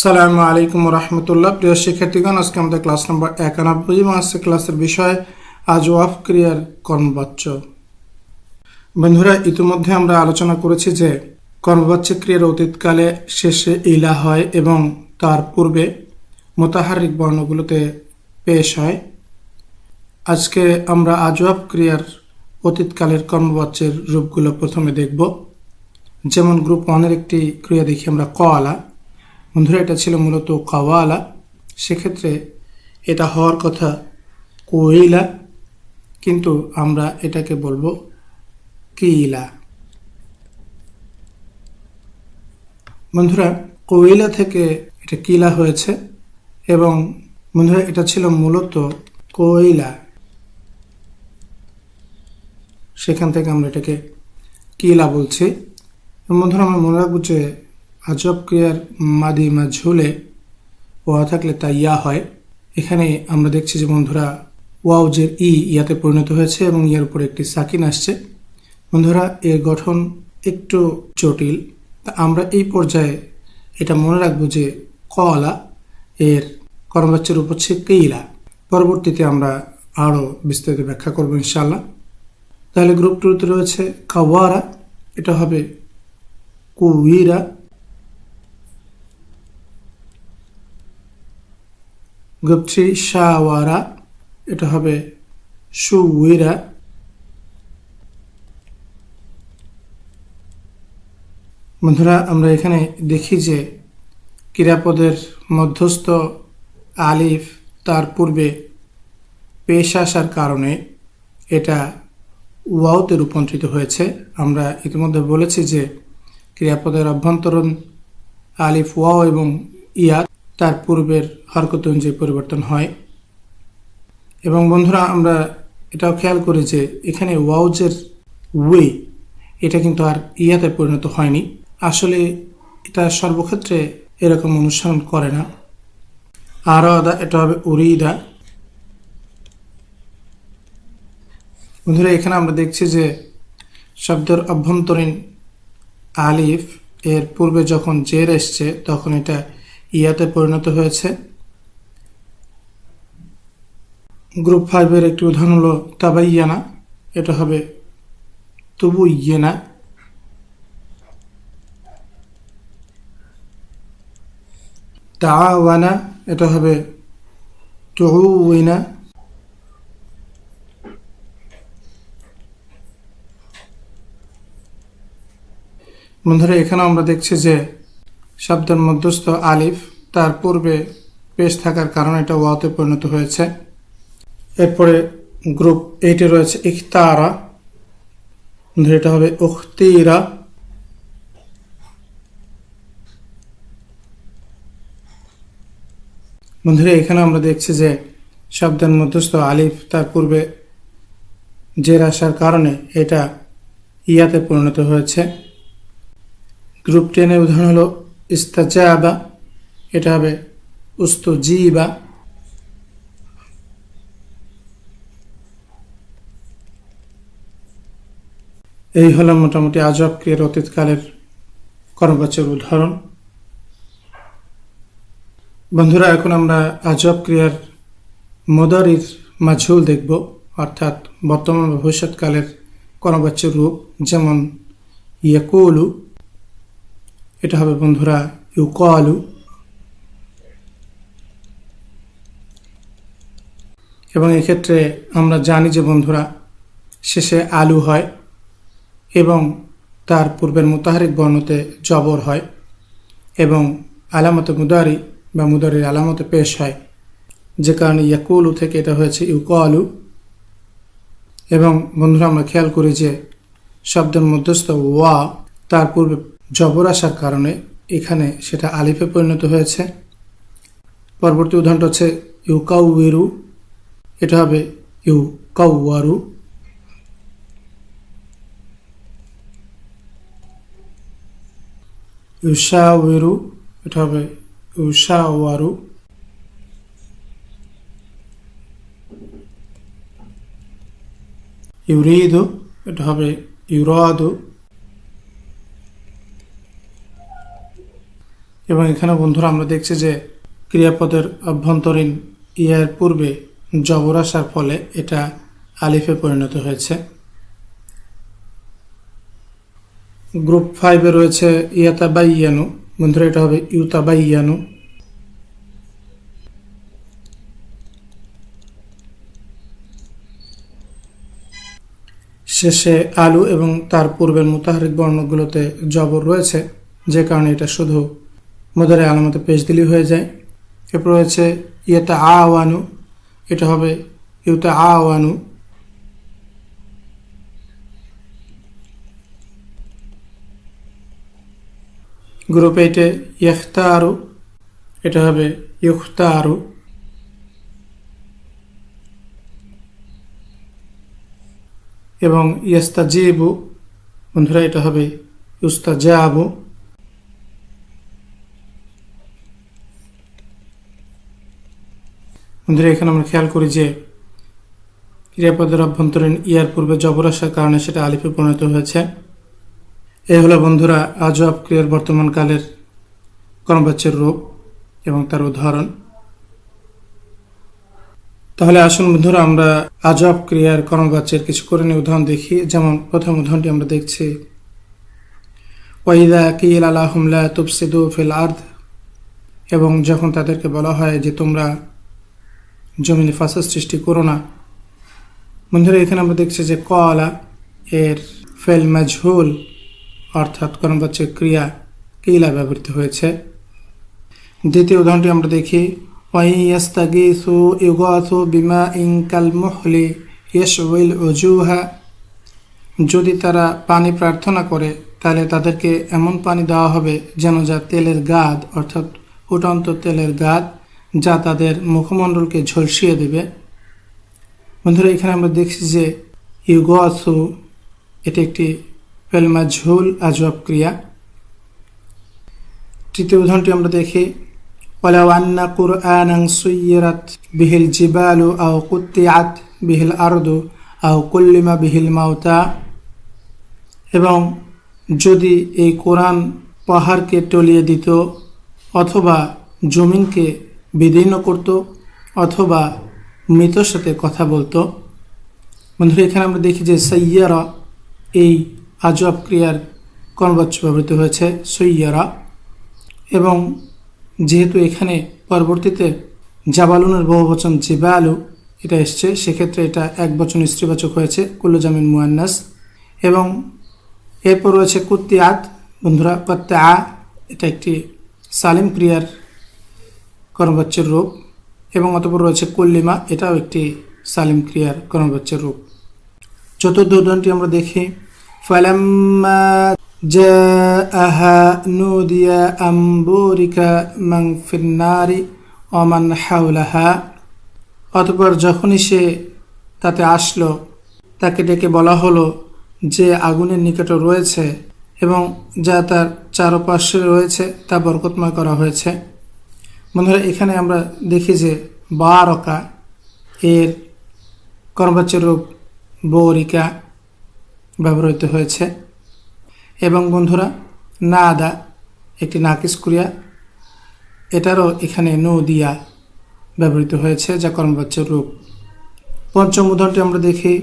সালামু আলাইকুম রহমতুল্লাহ। প্রিয় শিক্ষার্থীগণ, আজকে আমাদের ক্লাস নম্বর একানব্বই মাসে ক্লাসের বিষয় আজ ওয়াফ ক্রিয়ার কর্মবাচ্য। বন্ধুরা, ইতিমধ্যে আমরা আলোচনা করেছি যে কর্মবাচ্য ক্রিয়ার অতীতকালে শেষে ইলা হয় এবং তার পূর্বে মোতাহারিক বর্ণগুলোতে পেশ হয়। আজকে আমরা আজওয়াব ক্রিয়ার অতীতকালের কর্মবাচ্যের রূপগুলো প্রথমে দেখব। যেমন গ্রুপ ওয়ানের একটি ক্রিয়া দেখি আমরা ক আলা বন্ধুরা, এটা ছিল মূলত কাওয়ালা। সেক্ষেত্রে এটা হওয়ার কথা কোইলা, কিন্তু আমরা এটাকে বলব কিলা। বন্ধুরা, কোইলা থেকে এটা কিলা হয়েছে এবং বন্ধুরা, এটা ছিল মূলত কোইলা। সেখান থেকে আমরা এটাকে কিলা বলছি। বন্ধুরা, আমরা মনে রাখব যে আজব ক্রিয়ার মাদি মাঝুলে ওয়া থাকলে তা ইয়া হয়। এখানে আমরা দেখছি যে বন্ধুরা যে ই ইয়াতে পরিণত হয়েছে এবং ইয়ার উপরে একটি সাকিন আসছে। বন্ধুরা, এর গঠন একটু জটিল। তা আমরা এই পর্যায়ে এটা মনে রাখব যে কলা, এর কর্মবাচ্যের উপর হচ্ছে কেইলা। পরবর্তীতে আমরা আরও বিস্তারিত ব্যাখ্যা করব ইনশাল্লাহ তাহলে গ্রুপ টুতে রয়েছে কাওয়ারা, এটা হবে কুইরা থ্রি শাওয়ারা, এটা হবে সুইরা বন্ধুরা, আমরা এখানে দেখি যে ক্রীড়াপদের মধ্যস্থ আলিফ তার পূর্বে পেশ আসার কারণে এটা ওয়াওতে রূপান্তরিত হয়েছে। আমরা ইতিমধ্যে বলেছি যে ক্রিয়াপদের অভ্যন্তরণ আলিফ ওয়াও এবং ইয়া তার পূর্বের হরকত অনুযায়ী পরিবর্তন হয়। এবং বন্ধুরা, আমরা এটাও খেয়াল করি যে এখানে ওয়াউজের ওয়ে, এটা কিন্তু আর ইয়াতে পরিণত হয়নি। আসলে এটা সর্বক্ষেত্রে এরকম অনুসরণ করে না। আরও আদা এটা হবে উরিদা। বন্ধুরা, এখানে আমরা দেখছি যে শব্দের অভ্যন্তরীণ আলিফ এর পূর্বে যখন জের এসছে, তখন এটা ইয়াতে পরিণত হয়েছে। গ্রুপ ফাইভের একটি উদাহরণ হলো তাবাইয়ানা, এটা হবে তবু ইয়েনা তাওয়ানা, এটা হবে তুইনা বন্ধুরা এখানে আমরা দেখছি যে শব্দের মধ্যস্থ আলিফ, তার পূর্বে পেশ থাকার কারণে এটা ওয়াতে পরিণত হয়েছে। এরপরে গ্রুপ এইটে রয়েছে ইখতারা। এটা হবে উখতিরা। বন্ধুরা, এখানে আমরা দেখছি যে শব্দের মধ্যস্থ আলিফ, তার পূর্বে জের আসার কারণে এটা ইয়াতে পরিণত হয়েছে। গ্রুপ টেনের উদাহরণ হলো ইস্তাজাবা, এটা হবে উস্তজিবা। এই হলো মোটামুটি আজব ক্রিয়ার অতীতকালের কর্মবাচ্যের উদাহরণ। বন্ধুরা, এখন আমরা আজব ক্রিয়ার মদারির মাঝুল দেখব, অর্থাৎ বর্তমান ভবিষ্যৎকালের কর্মবাচ্যের রূপ। যেমন ইয়াকুলু এটা হবে বন্ধুরা, ইউকালু। এবং এক্ষেত্রে আমরা জানি যে বন্ধুরা, শেষে আলু হয় এবং তার পূর্বের মোতাহারিক বর্ণতে জবর হয় এবং আলামতে মুদারি বা মুদারির আলামতে পেশ হয়। যে কারণে ইয়াকুলু থেকে এটা হয়েছে ইউকালু। এবং বন্ধুরা, আমরা খেয়াল করি যে শব্দের মধ্যস্থ ওয়া তার পূর্বে জবর আসার কারণে এখানে সেটা আলিফে পরিণত হয়েছে। পরবর্তী উদাহরণটা হচ্ছে ইউকাউয়েরু এটা হবে ইউ কাউয়ারু ইউসাওয়েরু এটা হবে ইউসাওয়ারু ইউরিদু, এটা হবে ইউরাদু। এবং এখানে বন্ধুরা আমরা দেখছি যে ক্রিয়াপদের অভ্যন্তরীণ ইয়ার পূর্বে জবর আসার ফলে এটা আলিফে পরিণত হয়েছে। গ্রুপ ফাইভে রয়েছে ইয়াতাবাইয়ানু। বন্ধুরা, এটা হবে ইউতাবাইয়ানু। শেষে আলু এবং তার পূর্বের মোতাহারিক বর্ণগুলোতে জবর রয়েছে, যে কারণে এটা শুধু মোদারে আলামতে পেশ দিলি হয়ে যায়। এরপর রয়েছে, ইয়েতা আওয়ানু, এটা হবে ইউতা আওয়ানু। গ্রুপ এইটে ইয়খতারু এটা হবে ইউখতারু এবং ইয়াস্তাজিবু, বন্ধুরা, এটা হবে ইউস্তাজাবু। বন্ধুরা, এখানে আমরা খেয়াল করি যে ক্রিয়াপদের অভ্যন্তরীণ ইয়ার পূর্বে জবর আসার কারণে সেটা আলিফে পরিণত হয়েছে। এই হলো বন্ধুরা আজব ক্রিয়ার বর্তমান কালের কর্মবাচ্যের রূপ এবং তার উদাহরণ। তাহলে আসুন বন্ধুরা, আমরা আজব ক্রিয়ার কর্মবাচ্যের কিছু করে নিয়ে উদাহরণ দেখি। যেমন, প্রথম উদাহরণটি আমরা দেখছি। ওয়াইদা কিল আলাহুমলা তুবসিদু ফিল আর্দ। এবং যখন তাদেরকে বলা হয় যে তোমরা জমিনে ফাসাদ সৃষ্টি করো না। বন্ধুরা, এখানে আমরা দেখছি যে কলা এর ফেল মাজহুল, অর্থাৎ কর্মবাচ্যের ক্রিয়া কিলা ব্যবহৃত হয়েছে। দ্বিতীয় উদাহরণটি আমরা দেখি ইনকাল যদি তারা পানি প্রার্থনা করে, তাহলে তাদেরকে এমন পানি দেওয়া হবে যেন যা তেলের গাদ, অর্থাৎ ফুটন্ত তেলের গাদ যা তাদের মুখমণ্ডলকে ঝলসিয়ে দেবে বন্ধুরা এখানে আমরা দেখছি যে ইউগাসু এটি একটি ফেলমা ঝুল আজব ক্রিয়া তৃতীয় উদাহরণটি আমরা দেখি ولو أن قرآنا سيرت به الجبال أو قطعت به الأرض أو كلم به الموتى এবং যদি এই কোরআন পাহাড়কে টলিয়ে দিত অথবা জমিনকে বিদীর্ণ করত অথবা মৃতর সাথে কথা বলতো। বন্ধুরা, এখানে আমরা দেখি যে সৈয়ারা এই আজব ক্রিয়ার কর্মবাচ্য ব্যবহৃত হয়েছে, সৈয়ারা। এবং যেহেতু এখানে পরবর্তীতে জাবালুনের বহুবচন জিবালু এটা এসছে, সেক্ষেত্রে এটা এক বচন স্ত্রীবাচক হয়েছে, কুল্লুজামিন মুয়ান্নাস। এবং এরপর রয়েছে কুত্তি আত বন্ধুরা কত্তে আ এটা একটি সালিম ক্রিয়ার কর্মবাচ্যের রূপ এবং অতপর রয়েছে কল্লিমা এটাও একটি সালিম ক্রিয়ার কর্মবাচ্যের রূপ চতুর্থ উদাহরণটি আমরা দেখি ফালাম্মা جاءها نودي أن بورك من في النار ومن حولها অতপর যখনই সে তাতে আসলো তাকে ডেকে বলা হলো যে আগুনের নিকটে রয়েছে এবং যা তার চারপাশে রয়েছে তা বরকতময় করা হয়েছে বন্ধুরা, এখানে আমরা দেখি যে বারকা এর কর্মবাচ্যের রূপ বৌরিকা ব্যবহৃত হয়েছে। এবং বন্ধুরা না আদা একটি নাকিস ক্রিয়া, এটারও এখানে নদিয়া ব্যবহৃত হয়েছে যা কর্মবাচ্যের রূপ পঞ্চম উদাহরণটি আমরা দেখি,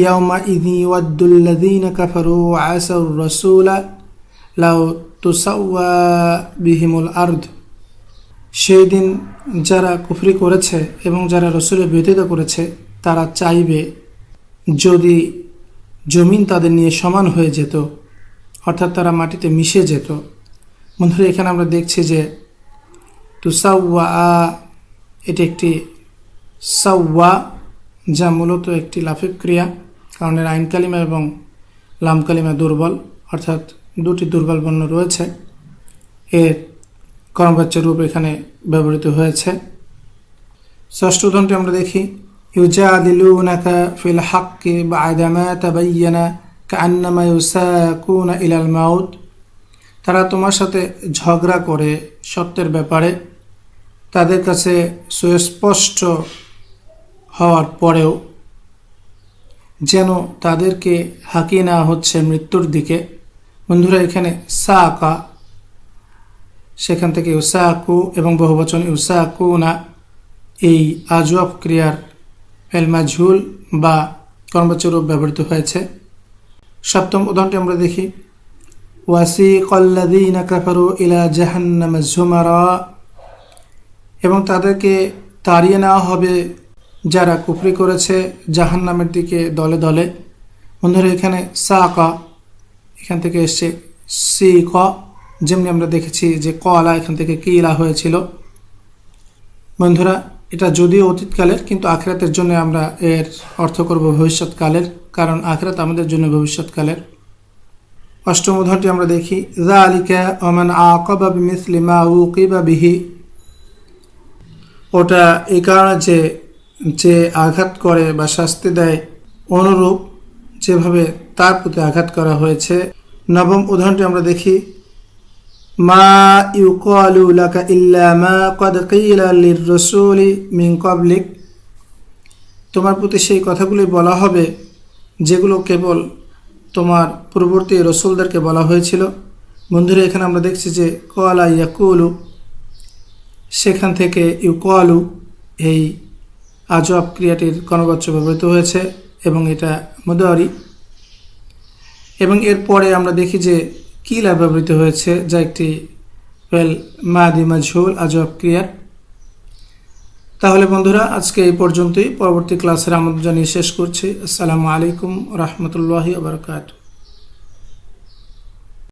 ইয়াউমা ইদি ওয়াদ্দুল্লাদিন কাফারু আসাউর রসুলা লাউ তুসাউয়া বিহিমুল আর্দ। সেই দিন যারা কুফরি করেছে এবং যারা রসুলের বিরোধিতা করেছে, তারা চাইবে যদি জমিন তাদের নিয়ে সমান হয়ে যেত, অর্থাৎ তারা মাটিতে মিশে যেত। বন্ধুরা, এখানে আমরা দেখছি যে তুসাউয়া এটি একটি সাউয়া যা মূলত একটি লাফিক ক্রিয়া, কারণ এর আইন কালিমা এবং লাম কালিমা দুর্বল, অর্থাৎ দুটি দুর্বল বর্ণ রয়েছে। এর কর্মবাচ্য রূপ এখানে ব্যবহৃত হয়েছে। ষষ্ঠ ধনটি আমরা দেখি। ইউজাদিলুনাকা ফিল হাক্কি বাদামা তাবাইয়ানা কান্নামা ইউসাকুনা ইলাল মাউত। তারা তোমার সাথে ঝগড়া করে সত্যের ব্যাপারে। তাদের কাছে সুস্পষ্ট হওয়ার পরেও যেন তাদেরকে হাঁকিয়ে নেওয়া হচ্ছে মৃত্যুর দিকে। বন্ধুরা, এখানে সাকা সেখান থেকে ইউসাকু এবং বহুবচন ইউসাকু না এই আজওয়াব ক্রিয়ার ফেলমাঝুল বা কর্মচরূপ ব্যবহৃত হয়েছে। সপ্তম উদাহরণটি আমরা দেখি। ওয়াসিক আল্লাযীনা কাফারু ইলা জাহান্নাম যুমারা, এবং তাদেরকে তাড়িয়ে নেওয়া হবে যারা কুফরি করেছে জাহান্নামের দিকে দলে দলে। বন্ধুরা, এখানে সা ক এখান থেকে এসছে সি ক যেমনি আমরা দেখেছি যে কলা এখান থেকে কিলা হয়েছিল। বন্ধুরা, এটা যদিও অতীতকালের, কিন্তু আখরাতের জন্য আমরা এর অর্থ করব ভবিষ্যৎকালের, কারণ আখরাত আমাদের জন্য ভবিষ্যৎকালের। অষ্টম উদাহরণটি আমরা দেখি জালিকা ওমান আকাবা মা উকিবা বিহি। ওটা এই কারণে যে যে আঘাত করে বা শাস্তি দেয়, অনুরূপ যেভাবে তার প্রতি আঘাত করা হয়েছে। নবম উদাহরণটি আমরা দেখি ইউকালু তোমার প্রতি সেই কথাগুলি বলা হবে, যেগুলো কেবল তোমার পূর্ববর্তী রসুলদেরকে বলা হয়েছিল। বন্ধুরা, এখানে আমরা দেখছি যে কলা ইয়াকুলু, সেখান থেকে ইউকোয়ালু এই আজব ক্রিয়াটির কর্মবাচ্য ব্যবহৃত হয়েছে এবং এটা মদারি। এবং এরপরে আমরা দেখি যে কিলা ব্যবহৃত হয়েছে? যা একটি ওয়েল মাদি মাঝুল আজব ক্রিয়া। তাহলে বন্ধুরা, আজকে এই পর্যন্তই। পরবর্তী ক্লাসের আমন্ত্রণ জানিয়ে শেষ করছি। আসসালামু আলাইকুম রহমতুল্লাহি আবরকাত